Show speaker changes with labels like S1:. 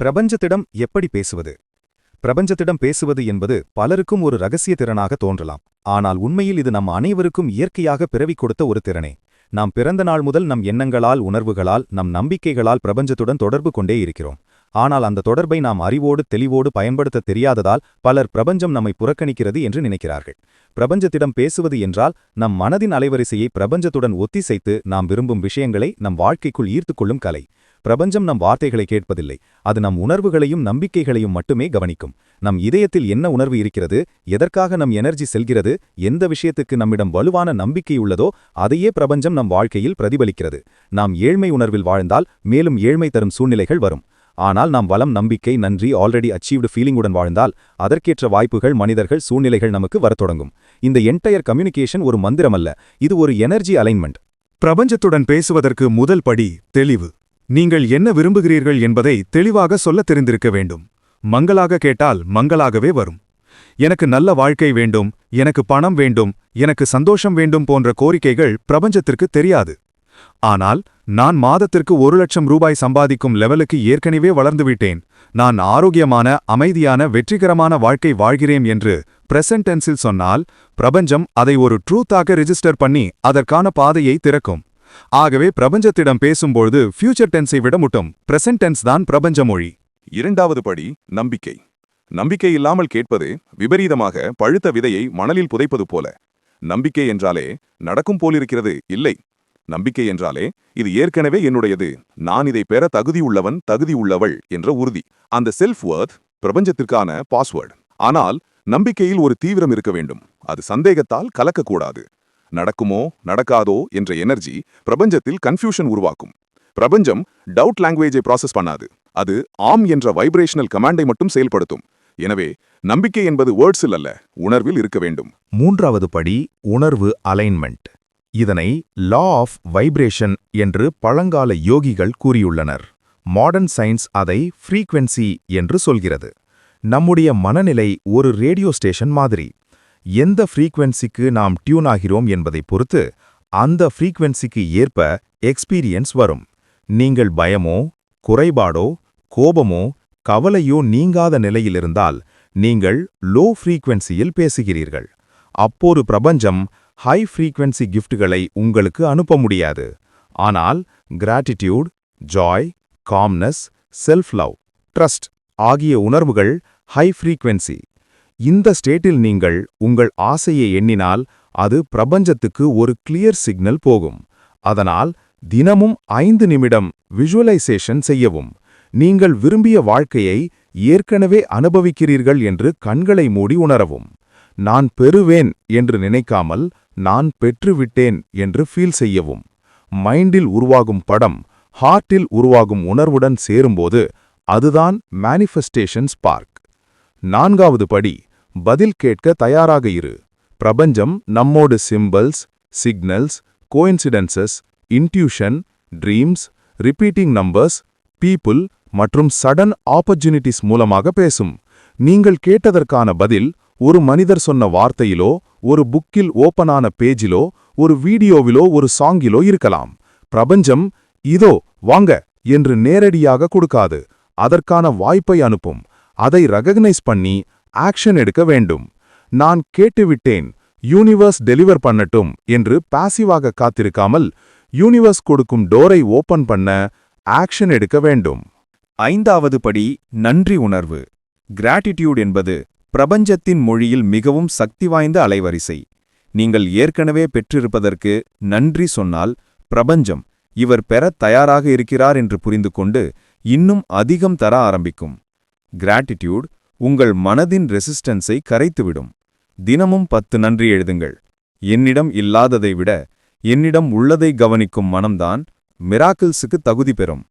S1: பிரபஞ்சத்திடம் எப்படி பேசுவது? பிரபஞ்சத்திடம் பேசுவது என்பது பலருக்கும் ஒரு ரகசிய திறனாக தோன்றலாம். ஆனால் உண்மையில் இது நம் அனைவருக்கும் இயற்கையாக பிறவிக் கொடுத்த ஒரு திறனே. நாம் பிறந்த நாள் முதல் நம் எண்ணங்களால் உணர்வுகளால் நம் நம்பிக்கைகளால் பிரபஞ்சத்துடன் தொடர்பு கொண்டே இருக்கிறோம். ஆனால் அந்த தொடர்பை நாம் அறிவோடு தெளிவோடு பயன்படுத்த தெரியாததால் பலர் பிரபஞ்சம் நம்மை புறக்கணிக்கிறது என்று நினைக்கிறார்கள். பிரபஞ்சத்திடம் பேசுவது என்றால் நம் மனதின் அலைவரிசையை பிரபஞ்சத்துடன் ஒத்திசைத்து நாம் விரும்பும் விஷயங்களை நம் வாழ்க்கைக்குள் ஈர்த்துக்கொள்ளும் கலை. பிரபஞ்சம் நம் வார்த்தைகளை கேட்பதில்லை. அது நம் உணர்வுகளையும் நம்பிக்கைகளையும் மட்டுமே கவனிக்கும். நம் இதயத்தில் என்ன உணர்வு இருக்கிறது எதற்காக நம் எனர்ஜி செல்கிறது எந்த விஷயத்துக்கு நம்மிடம் வலுவான நம்பிக்கை உள்ளதோ அதையே பிரபஞ்சம் நம் வாழ்க்கையில் பிரதிபலிக்கிறது. நாம் ஏழ்மை உணர்வில் வாழ்ந்தால் மேலும் ஏழ்மை தரும் சூழ்நிலைகள் வரும். ஆனால் நாம் வளம் நம்பிக்கை நன்றி ஆல்ரெடி அச்சீவ்டு ஃபீலிங்குடன் வாழ்ந்தால் அதற்கேற்ற வாய்ப்புகள் மனிதர்கள் சூழ்நிலைகள் நமக்கு வரத் தொடங்கும். இந்த என்டையர் கம்யூனிகேஷன் ஒரு மந்திரமல்ல இது ஒரு எனர்ஜி அலைன்மெண்ட்
S2: பிரபஞ்சத்துடன் பேசுவதற்கு முதல் படி தெளிவு. நீங்கள் என்ன விரும்புகிறீர்கள் என்பதை தெளிவாக சொல்லத் தெரிந்திருக்க வேண்டும். மங்களாக கேட்டால் மங்களாகவே வரும். எனக்கு நல்ல வாழ்க்கை வேண்டும் எனக்கு பணம் வேண்டும் எனக்கு சந்தோஷம் வேண்டும் போன்ற கோரிக்கைகள் பிரபஞ்சத்திற்கு தெரியாது. ஆனால் நான் மாதத்திற்கு ஒரு லட்சம் ரூபாய் சம்பாதிக்கும் லெவலுக்கு ஏற்கனவே வளர்ந்துவிட்டேன் நான் ஆரோக்கியமான அமைதியான வெற்றிகரமான வாழ்க்கை வாழ்கிறேன் என்று பிரசன்டென்ஸில் சொன்னால் பிரபஞ்சம் அதை ஒரு ட்ரூத்தாக ரிஜிஸ்டர் பண்ணி அதற்கான பாதையை திறக்கும். ஆகவே பிரபஞ்சத்திடம் பேசும்பொழுது ஃபியூச்சர் டென்ஸை விட முட்டும். பிரசன்ட் டென்ஸ் தான் பிரபஞ்ச மொழி.
S3: இரண்டாவது படி நம்பிக்கை. நம்பிக்கை இல்லாமல் கேட்பது விபரீதமாக பழுத்த விதையை மணலில் புதைப்பது போல. நம்பிக்கை என்றாலே நடக்கும் போலிருக்கிறது இல்லை. நம்பிக்கை என்றாலே இது ஏற்கனவே என்னுடையது. நான் இதை பெற தகுதியுள்ளவன் தகுதியுள்ளவள் என்ற உறுதி. அந்த செல்ஃப் வர்த் பிரபஞ்சத்திற்கான பாஸ்வேர்டு ஆனால் நம்பிக்கையில் ஒரு தீவிரம் இருக்க வேண்டும். அது சந்தேகத்தால் கலக்கக்கூடாது. நடக்குமோ நடக்காதோ என்ற எனர்ஜி பிரபஞ்சத்தில் கன்ஃபியூஷன் உருவாக்கும். பிரபஞ்சம் டவுட் லாங்குவேஜை ப்ராசஸ் பண்ணாது. அது ஆம் என்ற வைப்ரேஷனல் கமாண்டை மட்டும் செயல்படுத்தும். எனவே நம்பிக்கை என்பது வேர்ட்ஸில் அல்ல உணர்வில் இருக்க வேண்டும்.
S4: மூன்றாவது படி உணர்வு அலைன்மெண்ட் இதனை லா ஆஃப் வைப்ரேஷன் என்று பழங்கால யோகிகள் கூறியுள்ளனர். மாடர்ன் சயின்ஸ் அதை ஃப்ரீக்வென்சி என்று சொல்கிறது. நம்முடைய மனநிலை ஒரு ரேடியோ ஸ்டேஷன் மாதிரி. எந்த ஃப்ரீக்வன்சிக்கு நாம் டியூன் ஆகிறோம் என்பதை பொறுத்து அந்த ஃப்ரீக்வன்சிக்கு ஏற்ப எக்ஸ்பீரியன்ஸ் வரும். நீங்கள் பயமோ குறைபாடோ கோபமோ கவலையோ நீங்காத நிலையிலிருந்தால் நீங்கள் லோ ஃப்ரீக்வென்சியில் பேசுகிறீர்கள். அப்போது பிரபஞ்சம் ஹை ஃப்ரீக்வன்சி கிஃப்ட்களை உங்களுக்கு அனுப்ப முடியாது. ஆனால் gratitude joy calmness self love trust ஆகிய உணர்வுகள் ஹை ஃப்ரீக்வன்சி இந்த ஸ்டேட்டில் நீங்கள் உங்கள் ஆசையை எண்ணினால் அது பிரபஞ்சத்துக்கு ஒரு கிளியர் சிக்னல் போகும். அதனால் தினமும் ஐந்து நிமிடம் விஷுவலைசேஷன் செய்யவும். நீங்கள் விரும்பிய வாழ்க்கையை ஏற்கனவே அனுபவிக்கிறீர்கள் என்று கண்களை மூடி உணரவும். நான் பெறுவேன் என்று நினைக்காமல் நான் பெற்றுவிட்டேன் என்று ஃபீல் செய்யவும். மைண்டில் உருவாகும் படம் ஹார்ட்டில் உருவாகும் உணர்வுடன் சேரும்போது அதுதான் மேனிஃபெஸ்டேஷன் ஸ்பார்க் நான்காவது படி பதில் கேட்க தயாராக இரு. பிரபஞ்சம் நம்மோடு simples signals coincidences intuition dreams repeating numbers people மற்றும் சடன் ஆப்பர்ச்சுனிட்டிஸ் மூலமாக பேசும். நீங்கள் கேட்டதற்கான பதில் ஒரு மனிதர் சொன்ன வார்த்தையிலோ ஒரு புக்கில் ஓப்பனான பேஜிலோ ஒரு வீடியோவிலோ ஒரு சாங்கிலோ இருக்கலாம். பிரபஞ்சம் இதோ வாங்க என்று நேரடியாக கொடுக்காது. அதற்கான வாய்ப்பை அனுப்பும். அதை ரெகக்னைஸ் பண்ணி ஆக்ஷன் எடுக்க வேண்டும். நான் கேட்டுவிட்டேன். யூனிவர்ஸ் டெலிவர் பண்ணட்டும் என்று பாசிவாக காத்திருக்காமல் யூனிவர்ஸ் கொடுக்கும் டோரை ஓபன் பண்ண ஆக்ஷன் எடுக்க வேண்டும்.
S1: ஐந்தாவது படி நன்றி உணர்வு. கிராட்டிடியூட் என்பது பிரபஞ்சத்தின் மொழியில் மிகவும் சக்தி வாய்ந்த அலைவரிசை. நீங்கள் ஏற்கனவே பெற்றிருப்பதற்கு நன்றி சொன்னால் பிரபஞ்சம் இவர் பெற தயாராக இருக்கிறார் என்று புரிந்து கொண்டு இன்னும் அதிகம் தர ஆரம்பிக்கும். கிராட்டிடியூட் உங்கள் மனதின் ரெசிஸ்டன்ஸை கரைத்துவிடும். தினமும் பத்து நன்றி எழுதுங்கள். என்னிடம் இல்லாததை விட என்னிடம் உள்ளதை கவனிக்கும் மனம்தான் மிராக்கிள்ஸுக்கு தகுதி பெறும்.